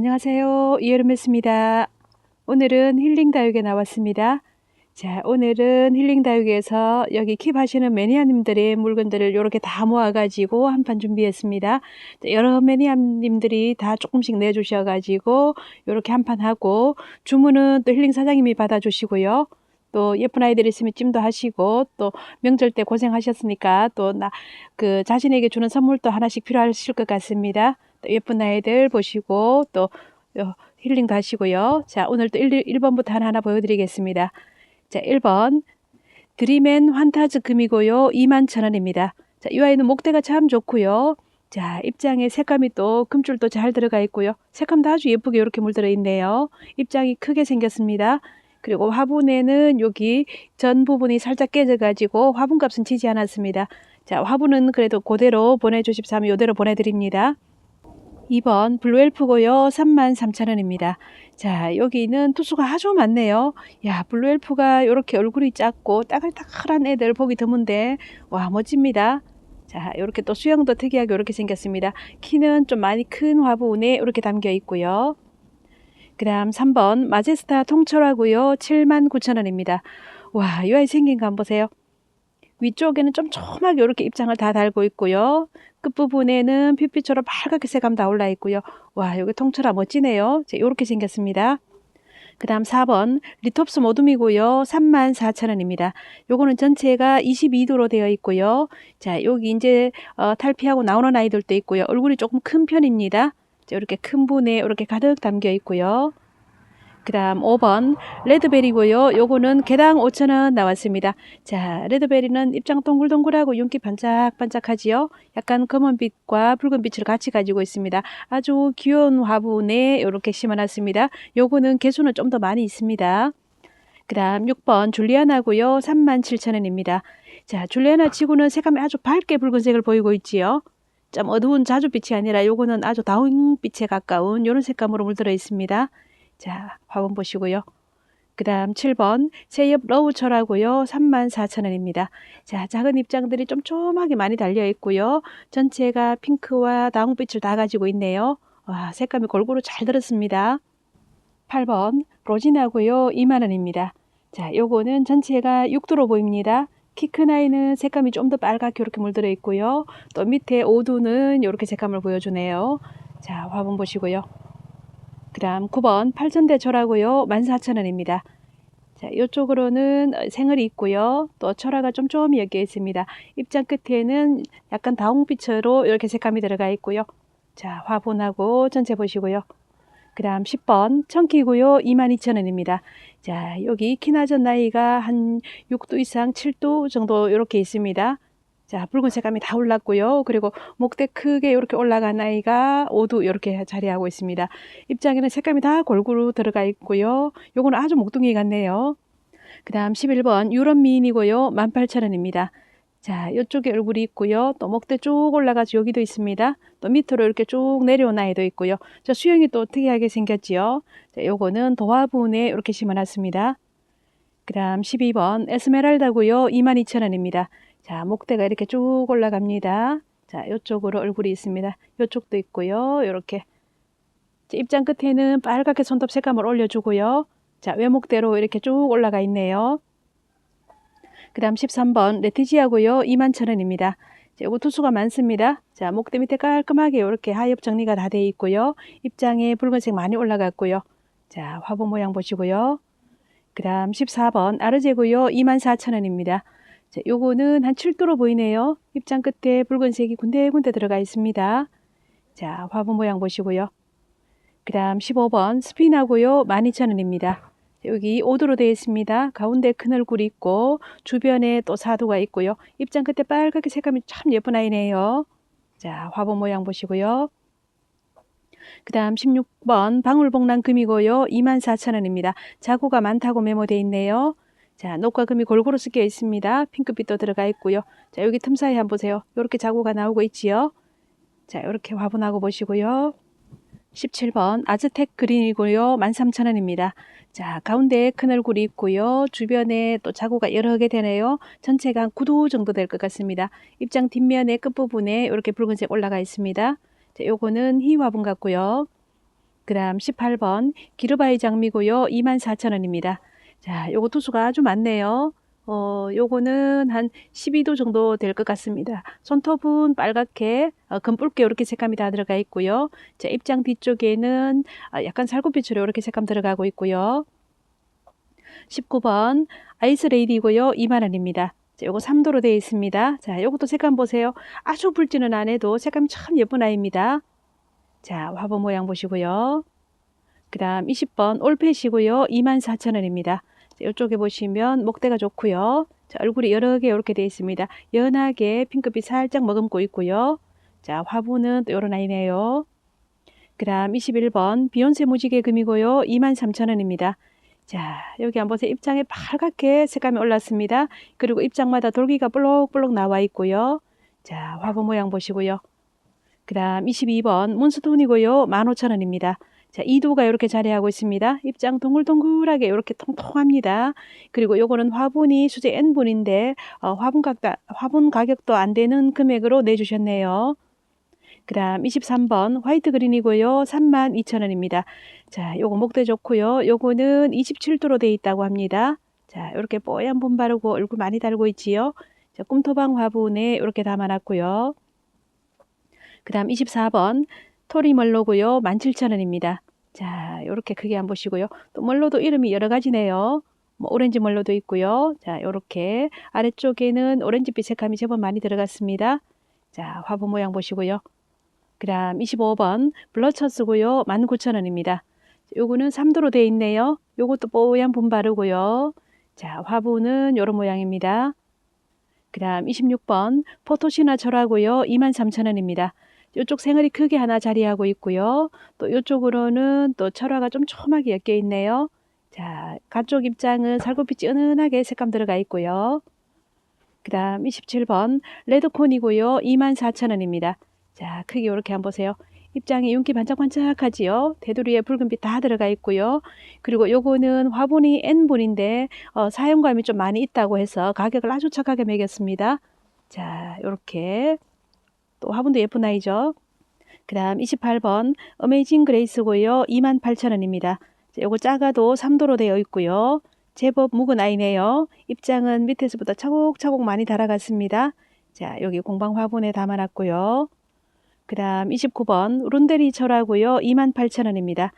안녕하세요. 이여름했습니다. 오늘은 힐링 다육에 나왔습니다. 자, 오늘은 힐링 다육에서 여기 킵하시는 매니아님들의 물건들을 이렇게 다 모아가지고 한판 준비했습니다. 자, 여러 매니아님들이 다 조금씩 내주셔가지고 이렇게 한판 하고 주문은 또 힐링 사장님이 받아주시고요. 또 예쁜 아이들 있으면 찜도 하시고 또 명절 때 고생하셨으니까 또 나 그 자신에게 주는 선물도 하나씩 필요하실 것 같습니다. 또 예쁜 아이들 보시고 또 어, 힐링도 하시고요. 자, 오늘 또 1, 1번부터 하나하나 보여드리겠습니다. 자, 1번 드림앤 환타즈 금이고요. 21,000원입니다. 자, 이 아이는 목대가 참 좋고요. 자, 입장에 색감이 또 금줄도 잘 들어가 있고요. 색감도 아주 예쁘게 이렇게 물들어 있네요. 입장이 크게 생겼습니다. 그리고 화분에는 여기 전 부분이 살짝 깨져가지고 화분값은 치지 않았습니다. 자, 화분은 그래도 그대로 보내주십사면 이대로 보내드립니다. 2번 블루엘프고요. 33,000원입니다. 자, 여기는 투수가 아주 많네요. 야, 블루엘프가 이렇게 얼굴이 작고 따글따글한 애들 보기 드문데 와, 멋집니다. 자, 이렇게 또 수영도 특이하게 이렇게 생겼습니다. 키는 좀 많이 큰 화분에 이렇게 담겨 있고요. 그 다음 3번 마제스타 통철하고요. 79,000원입니다. 와, 이 아이 생긴 거 한번 보세요. 위쪽에는 좀 촘하게 이렇게 입장을 다 달고 있고요. 끝부분에는 핏빛처럼 빨갛게 색감 다 올라 있고요. 와, 여기 통철아 멋지네요. 자, 이렇게 생겼습니다. 그 다음 4번 리톱스 모둠이고요. 34,000원입니다. 요거는 전체가 22도로 되어 있고요. 자, 여기 이제 어, 탈피하고 나오는 아이들도 있고요. 얼굴이 조금 큰 편입니다. 자, 이렇게 큰 분에 이렇게 가득 담겨 있고요. 그 다음 5번 레드베리고요. 요거는 개당 5천원 나왔습니다. 자 레드베리는 입장 동글동글하고 윤기 반짝반짝하지요. 약간 검은빛과 붉은빛을 같이 가지고 있습니다. 아주 귀여운 화분에 이렇게 심어놨습니다. 요거는 개수는 좀 더 많이 있습니다. 그 다음 6번 줄리아나고요. 37,000원입니다. 자 줄리아나 치고는 색감이 아주 밝게 붉은색을 보이고 있지요. 좀 어두운 자주빛이 아니라 요거는 아주 다운빛에 가까운 이런 색감으로 물들어 있습니다. 자, 화분 보시고요. 그 다음 7번 새엽 러우철하고요. 34,000원입니다. 자, 작은 입장들이 좀 쫌하게 많이 달려 있고요. 전체가 핑크와 다홍빛을 다 가지고 있네요. 와, 색감이 골고루 잘 들었습니다. 8번 로진하고요. 2만원입니다. 자, 요거는 전체가 6도로 보입니다. 키 큰 아이는 색감이 좀 더 빨갛게 이렇게 물들어 있고요. 또 밑에 오두는 이렇게 색감을 보여주네요. 자, 화분 보시고요. 그 다음 9번 팔천대철하고요. 14,000원입니다. 자, 이쪽으로는 생얼이 있고요. 또 철화가 좀좀 여기에 있습니다. 입장 끝에는 약간 다홍빛으로 이렇게 색감이 들어가 있고요. 자, 화분하고 전체 보시고요. 그 다음 10번 청키고요. 22,000원입니다. 자, 여기 키나전 나이가 한 6도 이상 7도 정도 이렇게 있습니다. 자, 붉은 색감이 다 올랐고요. 그리고 목대 크게 이렇게 올라간 아이가 5도 이렇게 자리하고 있습니다. 입장에는 색감이 다 골고루 들어가 있고요. 요거는 아주 목둥이 같네요. 그 다음 11번 유럽 미인이고요. 18,000원입니다. 자, 이쪽에 얼굴이 있고요. 또 목대 쭉 올라가서 여기도 있습니다. 또 밑으로 이렇게 쭉 내려온 아이도 있고요. 저 수영이 또 특이하게 생겼지요. 자, 요거는 도화분에 이렇게 심어놨습니다. 그 다음 12번 에스메랄다고요. 22,000원입니다. 자, 목대가 이렇게 쭉 올라갑니다. 자, 이쪽으로 얼굴이 있습니다. 이쪽도 있고요. 이렇게 입장 끝에는 빨갛게 손톱 색감을 올려주고요. 자, 외목대로 이렇게 쭉 올라가 있네요. 그 다음 13번 레티지아고요. 21,000원입니다. 이거 투수가 많습니다. 자, 목대 밑에 깔끔하게 이렇게 하엽 정리가 다 되어 있고요. 입장에 붉은색 많이 올라갔고요. 자, 화분 모양 보시고요. 그 다음 14번 아르제고요. 24,000원입니다. 자, 요거는 한 7도로 보이네요. 입장 끝에 붉은색이 군데군데 들어가 있습니다. 자, 화분 모양 보시고요. 그 다음 15번 스피나고요. 12,000원입니다. 여기 5도로 되어 있습니다. 가운데 큰 얼굴이 있고 주변에 또 4도가 있고요. 입장 끝에 빨갛게 색감이 참 예쁜 아이네요. 자, 화분 모양 보시고요. 그 다음 16번 방울복랑 금이고요. 24,000원입니다. 자구가 많다고 메모되어 있네요. 자, 녹과 금이 골고루 섞여 있습니다. 핑크빛도 들어가 있고요. 자, 여기 틈 사이 한번 보세요. 이렇게 자구가 나오고 있지요. 자, 이렇게 화분하고 보시고요. 17번 아즈텍 그린이고요. 13,000원입니다. 자, 가운데에 큰 얼굴이 있고요. 주변에 또 자구가 여러 개 되네요. 전체가 한 9도 정도 될 것 같습니다. 입장 뒷면의 끝부분에 이렇게 붉은색 올라가 있습니다. 자, 요거는 희 화분 같고요. 그다음 18번 기르바이 장미고요. 24,000원입니다. 자, 요거 투수가 아주 많네요. 어, 요거는 한 12도 정도 될 것 같습니다. 손톱은 빨갛게 어, 금붉게 이렇게 색감이 다 들어가 있고요. 자, 입장 뒤쪽에는 아, 약간 살구빛으로 이렇게 색감 들어가고 있고요. 19번 아이스 레이디고요. 2만 원입니다. 자, 요거 3도로 되어 있습니다. 자, 요것도 색감 보세요. 아주 붉지는 않아도 색감이 참 예쁜 아이입니다. 자, 화보 모양 보시고요. 그 다음 20번 올펫이고요. 24,000원입니다. 이쪽에 보시면 목대가 좋고요. 자, 얼굴이 여러 개 이렇게 되어 있습니다. 연하게 핑크빛 살짝 머금고 있고요. 자, 화분은 또 이런 아이네요. 그 다음 21번 비욘세 무지개 금이고요. 23,000원입니다. 자, 여기 한번 보세요. 입장에 빨갛게 색감이 올랐습니다. 그리고 입장마다 돌기가 볼록볼록 나와 있고요. 자, 화분 모양 보시고요. 그 다음 22번 문스톤이고요. 15,000원입니다. 자, 이도가 이렇게 자리하고 있습니다. 입장 동글동글하게 이렇게 통통합니다. 그리고 요거는 화분이 수제 N분인데 어, 화분, 가격, 화분 가격도 안 되는 금액으로 내주셨네요. 그 다음 23번 화이트 그린이고요. 32,000원입니다. 자, 요거 목대 좋고요. 요거는 27도로 되어 있다고 합니다. 자, 이렇게 뽀얀 분 바르고 얼굴 많이 달고 있지요. 자, 꿈토방 화분에 이렇게 담아놨고요. 그 다음 24번 토리멀로고요. 17,000원입니다. 자, 이렇게 크게 한번 보시고요. 또 멀로도 이름이 여러 가지네요. 뭐 오렌지 멀로도 있고요. 자, 이렇게 아래쪽에는 오렌지빛 색감이 제법 많이 들어갔습니다. 자, 화분 모양 보시고요. 그 다음 25번 블러처스고요. 19,000원입니다. 요거는 3도로 되어 있네요. 요것도 뽀얀 분 바르고요. 자, 화분은 요런 모양입니다. 그 다음 26번 포토시나 철하고요. 23,000원입니다. 이쪽 생얼이 크게 하나 자리하고 있고요. 또 이쪽으로는 또 철화가 좀 촘하게 엮여 있네요. 자, 가쪽 입장은 살구빛이 은은하게 색감 들어가 있고요. 그 다음 27번 레드콘이고요. 24,000원입니다. 자, 크게 이렇게 한번 보세요. 입장에 윤기 반짝반짝하지요. 테두리에 붉은빛 다 들어가 있고요. 그리고 요거는 화분이 N분인데 어, 사용감이 좀 많이 있다고 해서 가격을 아주 착하게 매겼습니다. 자, 이렇게 또 화분도 예쁜 아이죠. 그 다음 28번 어메이징 그레이스고요. 28,000원입니다. 요거 작아도 3도로 되어 있고요. 제법 묵은 아이네요. 입장은 밑에서부터 차곡차곡 많이 달아갔습니다. 자, 여기 공방 화분에 담아놨고요. 그 다음 29번 룬데리 철하고요. 28,000원입니다.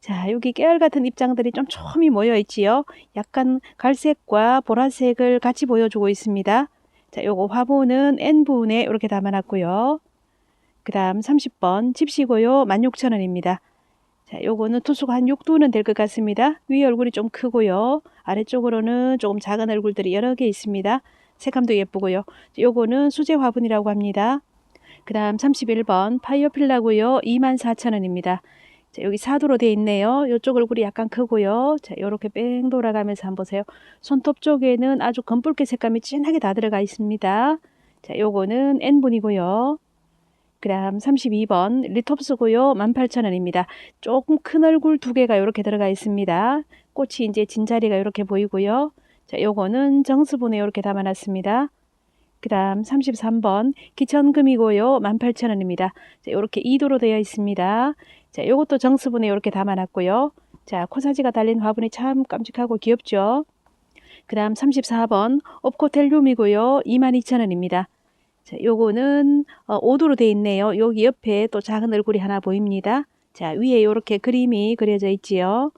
자, 여기 깨알 같은 입장들이 좀 촘히 모여 있지요. 약간 갈색과 보라색을 같이 보여주고 있습니다. 자, 요거 화분은 N분에 이렇게 담아놨고요. 그 다음 30번 집시고요. 16,000원입니다. 자, 요거는 투수가 한 6두는 될 것 같습니다. 위에 얼굴이 좀 크고요. 아래쪽으로는 조금 작은 얼굴들이 여러 개 있습니다. 색감도 예쁘고요. 요거는 수제 화분이라고 합니다. 그 다음 31번 파이어필라고요. 24,000원입니다. 자, 여기 사도로 되어 있네요. 이쪽 얼굴이 약간 크고요. 자, 요렇게 뺑 돌아가면서 한번 보세요. 손톱 쪽에는 아주 검붉게 색감이 진하게 다 들어가 있습니다. 자, 요거는 N분이고요. 그 다음 32번 리톱스고요. 18,000원입니다. 조금 큰 얼굴 두 개가 이렇게 들어가 있습니다. 꽃이 이제 진자리가 이렇게 보이고요. 자, 요거는 정수분에 이렇게 담아놨습니다. 그 다음 33번 기천금이고요. 18,000원입니다. 자, 이렇게 2도로 되어 있습니다. 자, 요것도 정수분에 이렇게 담아놨고요. 자, 코사지가 달린 화분이 참 깜찍하고 귀엽죠. 그 다음 34번 옵코텔륨이고요. 22,000원입니다. 자, 요거는 어, 5도로 되어 있네요. 여기 옆에 또 작은 얼굴이 하나 보입니다. 자, 위에 이렇게 그림이 그려져 있지요.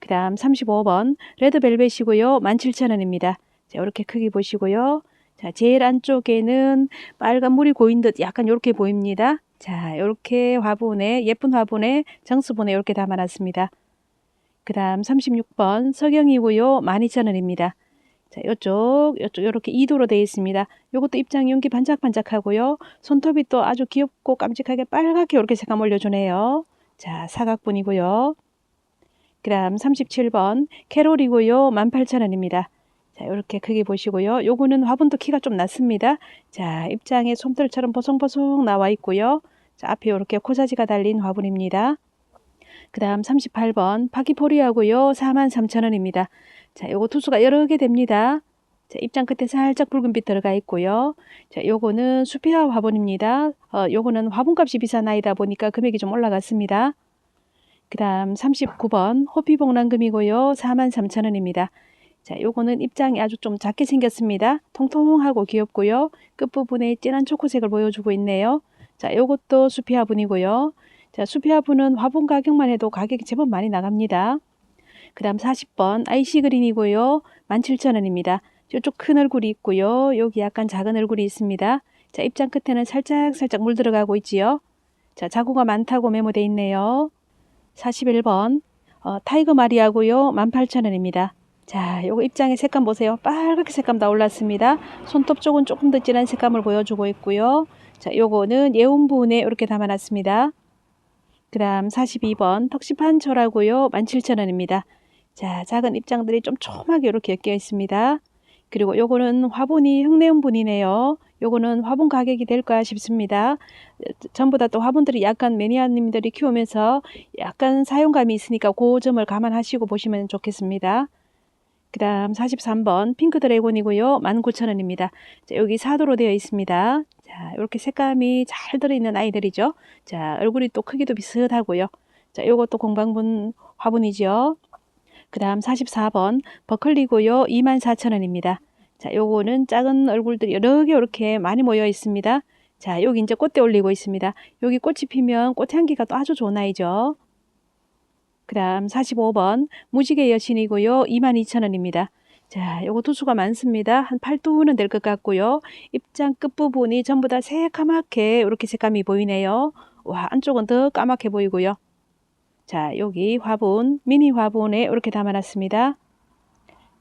그 다음 35번 레드벨벳이고요. 17,000원입니다. 자, 이렇게 크기 보시고요. 자, 제일 안쪽에는 빨간 물이 고인 듯 약간 이렇게 보입니다. 자, 이렇게 화분에 예쁜 화분에 정수분에 이렇게 담아놨습니다. 그 다음 36번 석영이고요. 12,000원입니다. 자, 요쪽, 요쪽 이렇게 2도로 되어 있습니다. 요것도 입장 윤기 반짝반짝하고요. 손톱이 또 아주 귀엽고 깜찍하게 빨갛게 이렇게 색감 올려주네요. 자, 사각분이고요. 그 다음 37번 캐롤이고요. 18,000원입니다. 자, 이렇게 크게 보시고요. 요거는 화분도 키가 좀 낮습니다. 자, 입장에 솜털처럼 보송보송 나와 있고요. 자, 앞에 이렇게 코사지가 달린 화분입니다. 그 다음 38번 파키포리아고요. 43,000원입니다. 자, 요거 투수가 여러 개 됩니다. 자, 입장 끝에 살짝 붉은빛 들어가 있고요. 자, 요거는 수피아 화분입니다. 어, 요거는 화분값이 비싼 아이다 보니까 금액이 좀 올라갔습니다. 그 다음 39번 호피봉란금이고요. 43,000원입니다. 자, 요거는 입장이 아주 좀 작게 생겼습니다. 통통하고 귀엽고요. 끝부분에 진한 초코색을 보여주고 있네요. 자, 요것도 수피 화분이고요. 자, 수피 화분은 화분 가격만 해도 가격이 제법 많이 나갑니다. 그 다음 40번 IC 그린이고요. 17,000원입니다. 이쪽 큰 얼굴이 있고요. 여기 약간 작은 얼굴이 있습니다. 자, 입장 끝에는 살짝 살짝 물 들어가고 있지요. 자, 자구가 많다고 메모돼 있네요. 41번 어, 타이거 마리아고요. 18,000원입니다. 자, 요거 입장의 색감 보세요. 빨갛게 색감 다 올랐습니다. 손톱 쪽은 조금 더 진한 색감을 보여주고 있고요. 자, 요거는 예온 부분에 이렇게 담아놨습니다. 그 다음 42번 턱시판 초라고요. 17,000원입니다. 자, 작은 입장들이 좀 촘하게 이렇게 엮여 있습니다. 그리고 요거는 화분이 흙내운 분이네요. 요거는 화분 가격이 될까 싶습니다. 전부 다 또 화분들이 약간 매니아님들이 키우면서 약간 사용감이 있으니까 그 점을 감안하시고 보시면 좋겠습니다. 그 다음 43번 핑크 드래곤이고요. 19,000원입니다. 자, 여기 사도로 되어 있습니다. 자, 이렇게 색감이 잘 들어있는 아이들이죠. 자, 얼굴이 또 크기도 비슷하고요. 자, 요것도 공방분 화분이죠. 그 다음 44번 버클리고요. 24,000원입니다. 자, 요거는 작은 얼굴들이 여러 개 이렇게 많이 모여 있습니다. 자, 여기 이제 꽃대 올리고 있습니다. 여기 꽃이 피면 꽃 향기가 또 아주 좋은 아이죠. 그 다음 45번 무지개 여신이고요. 22,000원입니다. 자, 요거 두수가 많습니다. 한 8두는 될 것 같고요. 입장 끝부분이 전부 다 새까맣게 이렇게 색감이 보이네요. 와, 안쪽은 더 까맣게 보이고요. 자, 여기 화분, 미니 화분에 이렇게 담아놨습니다.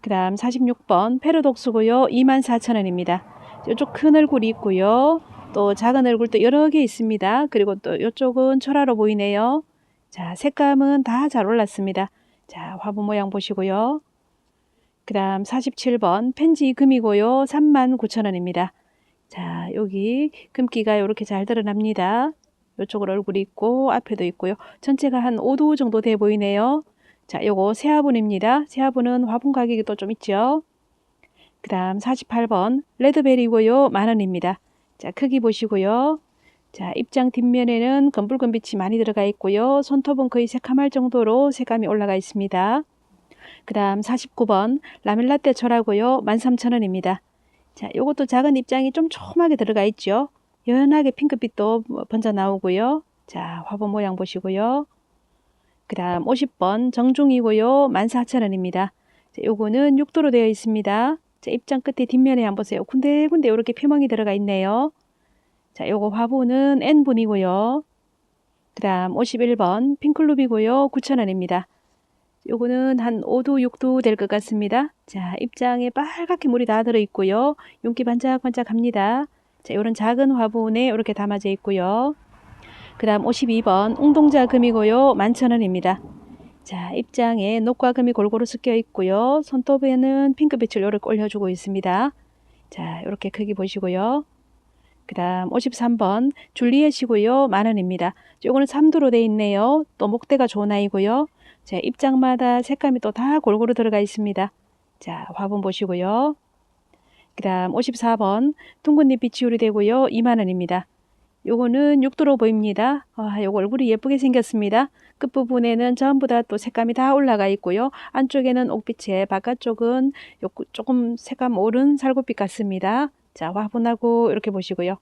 그 다음 46번 페르독스고요. 24,000원입니다. 이쪽 큰 얼굴이 있고요. 또 작은 얼굴도 여러 개 있습니다. 그리고 또 이쪽은 철화로 보이네요. 자, 색감은 다 잘 올랐습니다. 자, 화분 모양 보시고요. 그 다음 47번 펜지 금이고요. 39,000원입니다. 자, 여기 금기가 이렇게 잘 드러납니다. 이쪽으로 얼굴이 있고 앞에도 있고요. 전체가 한 5도 정도 돼 보이네요. 자, 요거 새 화분입니다. 새 화분은 화분 가격이 또 좀 있죠. 그 다음 48번 레드베리고요. 만원입니다. 자, 크기 보시고요. 자, 입장 뒷면에는 검붉은 빛이 많이 들어가 있고요. 손톱은 거의 새카말 정도로 색감이 올라가 있습니다. 그 다음 49번 라멜라떼 철하고요. 13,000원입니다. 자, 요것도 작은 입장이 좀 촘하게 들어가 있죠. 연하게 핑크빛도 번져 나오고요. 자, 화분 모양 보시고요. 그 다음 50번 정중이고요. 14,000원입니다. 자, 요거는 6도로 되어 있습니다. 자, 입장 끝에 뒷면에 한번 보세요. 군데군데 이렇게 표멍이 들어가 있네요. 자, 요거 화분은 N분이고요. 그 다음 51번 핑클룹이고요. 9,000원입니다. 요거는 한 5도, 6도 될 것 같습니다. 자, 입장에 빨갛게 물이 다 들어있고요. 윤기 반짝반짝합니다. 자, 요런 작은 화분에 이렇게 담아져 있고요. 그 다음 52번 웅동자 금이고요. 11,000원입니다. 자, 입장에 녹과 금이 골고루 섞여 있고요. 손톱에는 핑크빛을 이렇게 올려주고 있습니다. 자, 이렇게 크기 보시고요. 그 다음 53번 줄리엣이고요. 만원입니다. 요거는 3도로 되어 있네요. 또 목대가 좋은 아이고요. 자, 입장마다 색감이 또 다 골고루 들어가 있습니다. 자, 화분 보시고요. 그 다음 54번 둥근잎 빛이 우리되고요. 2만원입니다. 요거는 6도로 보입니다. 아, 요거 얼굴이 예쁘게 생겼습니다. 끝부분에는 전부 다 또 색감이 다 올라가 있고요. 안쪽에는 옥빛에 바깥쪽은 요, 조금 색감 오른 살구빛 같습니다. 자, 화분하고 이렇게 보시고요.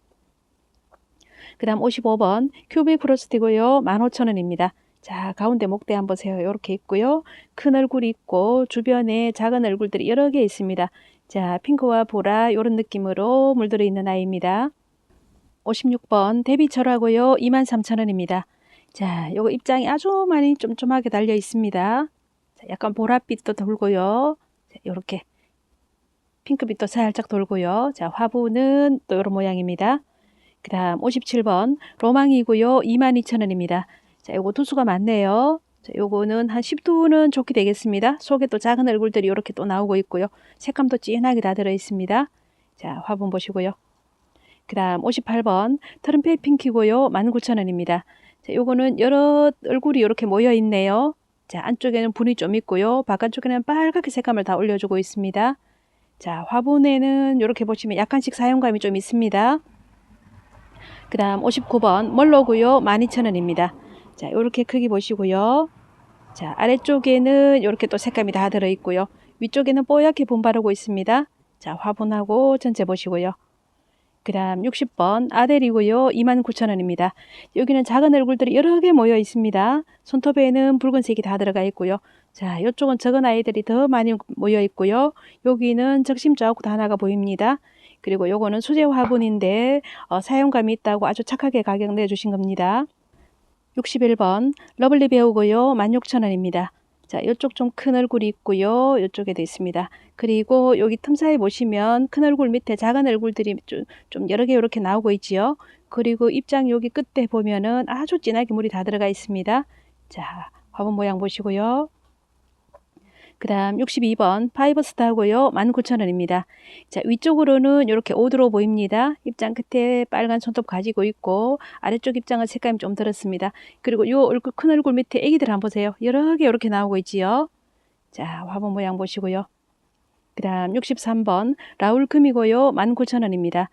그 다음 55번 큐빅 프로스트고요. 15,000원입니다. 자, 가운데 목대 한번 보세요. 이렇게 있고요. 큰 얼굴이 있고 주변에 작은 얼굴들이 여러 개 있습니다. 자, 핑크와 보라 이런 느낌으로 물들어 있는 아이입니다. 56번 데비철하고요. 23,000원입니다. 자, 요거 입장이 아주 많이 쫌쫌하게 달려 있습니다. 자, 약간 보랏빛도 돌고요. 자, 요렇게 핑크빛도 살짝 돌고요. 자, 화분은 또 이런 모양입니다. 그 다음 57번 로망이고요. 22,000원입니다. 자, 요거 두수가 많네요. 자, 요거는 한 10두는 좋게 되겠습니다. 속에 또 작은 얼굴들이 이렇게 또 나오고 있고요. 색감도 진하게 다 들어 있습니다. 자, 화분 보시고요. 그 다음 58번 트럼펫 핑키고요. 19,000원입니다. 자, 요거는 여러 얼굴이 이렇게 모여 있네요. 자, 안쪽에는 분이 좀 있고요. 바깥쪽에는 빨갛게 색감을 다 올려주고 있습니다. 자, 화분에는 이렇게 보시면 약간씩 사용감이 좀 있습니다. 그 다음 59번 멀로고요. 12,000원입니다. 자, 이렇게 크기 보시고요. 자, 아래쪽에는 이렇게 또 색감이 다 들어있고요. 위쪽에는 뽀얗게 분바르고 있습니다. 자, 화분하고 전체 보시고요. 그 다음 60번 아델이고요. 29,000원입니다. 여기는 작은 얼굴들이 여러 개 모여 있습니다. 손톱에는 붉은색이 다 들어가 있고요. 자, 이쪽은 적은 아이들이 더 많이 모여 있고요. 여기는 적심 자욱도 하나가 보입니다. 그리고 요거는 수제 화분인데 어, 사용감이 있다고 아주 착하게 가격 내주신 겁니다. 61번 러블리 배우고요. 16,000원입니다. 자, 이쪽 좀 큰 얼굴이 있고요. 이쪽에도 있습니다. 그리고 여기 틈 사이 보시면 큰 얼굴 밑에 작은 얼굴들이 좀, 좀 여러 개 이렇게 나오고 있지요. 그리고 입장 여기 끝에 보면은 아주 진하게 물이 다 들어가 있습니다. 자, 화분 모양 보시고요. 그 다음 62번 파이버스타고요. 19,000원입니다. 자, 위쪽으로는 이렇게 오드로 보입니다. 입장 끝에 빨간 손톱 가지고 있고 아래쪽 입장은 색감이 좀 들었습니다. 그리고 요 얼굴 큰 얼굴 밑에 애기들 한번 보세요. 여러 개 이렇게 나오고 있지요. 자, 화분 모양 보시고요. 그 다음 63번 라울 금이고요. 19,000원입니다.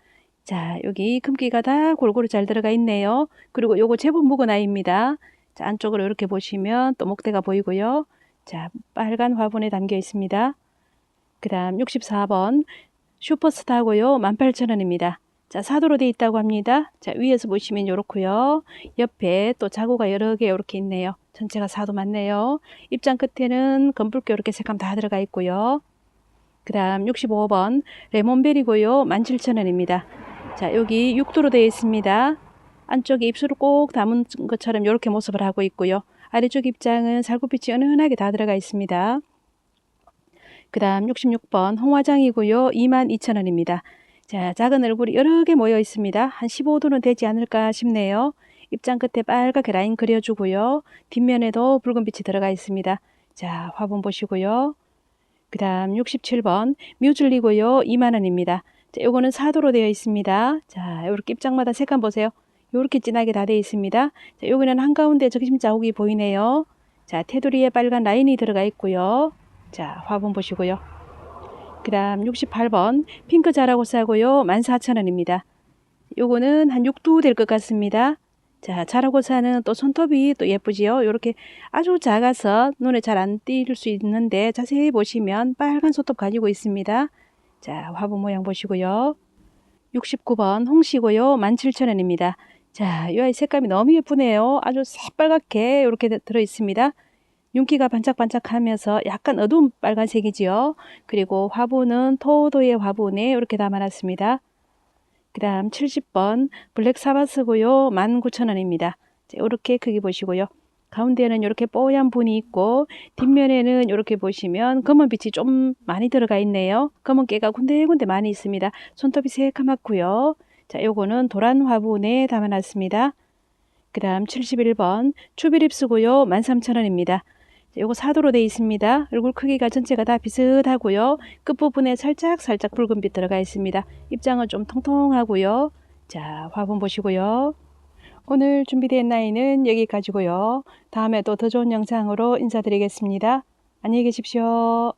자, 여기 금기가 다 골고루 잘 들어가 있네요. 그리고 요거 제법 묵은 아이입니다. 자, 안쪽으로 이렇게 보시면 또 목대가 보이고요. 자, 빨간 화분에 담겨 있습니다. 그 다음 64번 슈퍼스타고요. 18,000원입니다. 자, 사도로 되어 있다고 합니다. 자, 위에서 보시면 이렇고요. 옆에 또 자구가 여러 개 이렇게 있네요. 전체가 사도 맞네요. 입장 끝에는 검붉게 이렇게 색감 다 들어가 있고요. 그 다음 65번 레몬벨이고요. 17,000원입니다. 자, 여기 6도로 되어 있습니다. 안쪽에 입술을 꼭 담은 것처럼 이렇게 모습을 하고 있고요. 아래쪽 입장은 살구빛이 은은하게 다 들어가 있습니다. 그 다음 66번 홍화장이고요. 22,000원입니다. 자, 작은 얼굴이 여러 개 모여 있습니다. 한 15도는 되지 않을까 싶네요. 입장 끝에 빨갛게 라인 그려주고요. 뒷면에도 붉은 빛이 들어가 있습니다. 자, 화분 보시고요. 그 다음 67번 뮤즐리고요. 2만원입니다. 자, 요거는 사도로 되어 있습니다. 자, 이렇게 입장마다 색감 보세요. 요렇게 진하게 다 되어 있습니다. 자, 여기는 한가운데 적심 자국이 보이네요. 자, 테두리에 빨간 라인이 들어가 있고요. 자, 화분 보시고요. 그 다음 68번 핑크 자라고사고요. 14,000원입니다. 요거는 한 6두 될 것 같습니다. 자, 자라고 사는 또 손톱이 또 예쁘지요. 요렇게 아주 작아서 눈에 잘 안 띌 수 있는데 자세히 보시면 빨간 손톱 가지고 있습니다. 자, 화분 모양 보시고요. 69번 홍시고요. 17,000원입니다. 자, 이 아이 색감이 너무 예쁘네요. 아주 새빨갛게 이렇게 들어 있습니다. 윤기가 반짝반짝하면서 약간 어두운 빨간색이지요. 그리고 화분은 토도의 화분에 이렇게 담아놨습니다. 그 다음 70번 블랙 사바스고요. 19,000원입니다. 이렇게 크기 보시고요. 가운데는 이렇게 뽀얀 분이 있고 뒷면에는 이렇게 보시면 검은 빛이 좀 많이 들어가 있네요. 검은 깨가 군데군데 많이 있습니다. 손톱이 새까맣고요. 자, 요거는 도란 화분에 담아놨습니다. 그 다음 71번 추비립 스고요. 13,000원입니다. 요거 사도로 되어 있습니다. 얼굴 크기가 전체가 다 비슷하고요. 끝부분에 살짝 살짝 붉은빛 들어가 있습니다. 입장은 좀 통통하고요. 자, 화분 보시고요. 오늘 준비된 나이는 여기까지고요. 다음에 또 더 좋은 영상으로 인사드리겠습니다. 안녕히 계십시오.